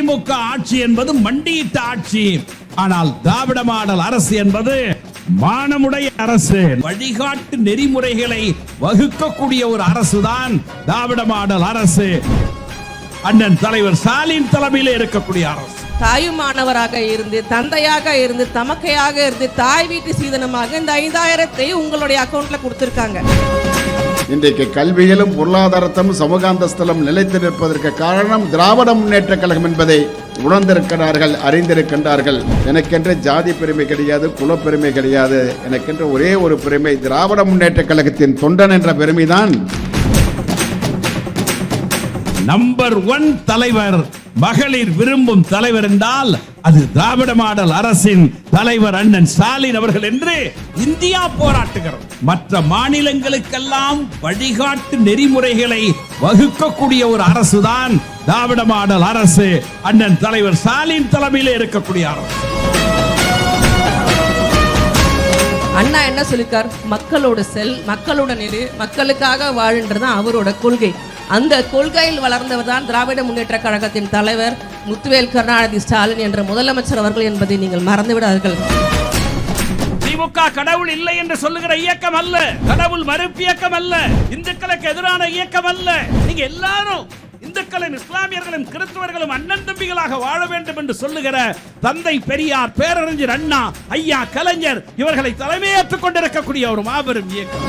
திமுக ஆட்சி என்பது மண்டியிட்ட ஆட்சி. ஆனால் திராவிட மாடல் அரசு என்பது மானமுடைய அரசு. வழிகாட்டு நெறிமுறைகளை வகுக்கக்கூடிய ஒரு அரசுதான் திராவிட மாடல் அரசு. அண்ணன் தலைவர் ஸ்டாலின் தலைமையில் இருக்கக்கூடிய அரசு. தாயுமானவராக இருந்து தந்தையாக இருந்து தமக்கையாக இருந்து தாய் வீட்டு சீதனமாக இந்த ஐந்தாயிரத்தை உங்களுடைய அக்கௌண்ட்ல கொடுத்திருக்காங்க. இன்றைக்கு கல்வியிலும் பொருளாதாரத்திலும் சமூக அந்தஸ்திலும் நிலைத்து நிற்பதற்கு காரணம் திராவிட முன்னேற்ற கழகம் என்பதை உணர்ந்திருக்கிறார்கள் அறிந்திருக்கின்றார்கள். எனக்கென்று ஜாதி பெருமை கிடையாது குலப்பெருமை கிடையாது. எனக்கென்று ஒரே ஒரு பெருமை திராவிட முன்னேற்ற கழகத்தின் தொண்டன் என்ற பெருமைதான். நம்பர் ஒன் தலைவர் மகளிர் விரும்பும் தலைவர் என்றால் அது திராவிட மாடல் அரசின் தலைவர் அண்ணன் ஸ்டாலின் அவர்கள் என்று இந்தியா போராட்டுகிறது. மற்ற மாநிலங்களுக்கெல்லாம் வழிகாட்டு நெறிமுறைகளை வகுக்கக்கூடிய ஒரு அரசுதான் திராவிட மாடல் அரசு. அண்ணன் தலைவர் ஸ்டாலின் தலைமையிலே இருக்கக்கூடிய அரசு. அண்ணா என்ன சொல்லிருக்கார்? மக்களோட செல் மக்களோட நெரு மக்களுக்காக வாழுன்றது அவரோட கொள்கை. அந்த கொள்கையில் வளர்ந்தவர் தான் திராவிட முன்னேற்ற கழகத்தின் தலைவர் முத்துவேல் கருணாநிதி ஸ்டாலின் என்ற முதலமைச்சர் அவர்கள் என்பதை நீங்கள் மறந்துவிடாதீர்கள். திமுக கடவுள் இல்லை என்று சொல்லுகிற இயக்கம் அல்ல. கடவுள் மறுப்பு இயக்கம் அல்ல. இந்துக்களுக்கு எதிரான இயக்கம் அல்ல. நீங்க எல்லாரும் இந்துக்களும் இஸ்லாமியர்களும் கிறிஸ்தவர்களும் அண்ணன் தம்பிகளாக வாழ வேண்டும் என்று சொல்லுகிற தந்தை பெரியார் பேரறிஞர் அண்ணா ஐயா கலைஞர் இவர்களை தலைமையேற்றுக் கொண்டிருக்கக்கூடிய ஒரு மாபெரும் இயக்கம்.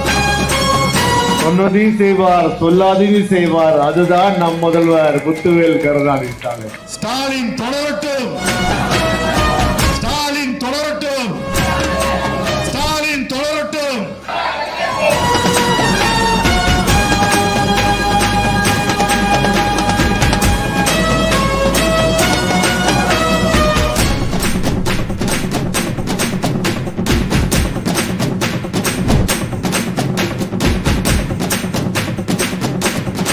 சொன்னதையும் செய்வார் சொல்லாதையும் செய்வார். அதுதான் நம் முதல்வர் முத்துவேல் கருணாநிதி ஸ்டாலின். ஸ்டாலின் ஸ்டாலின் தொடரட்டும்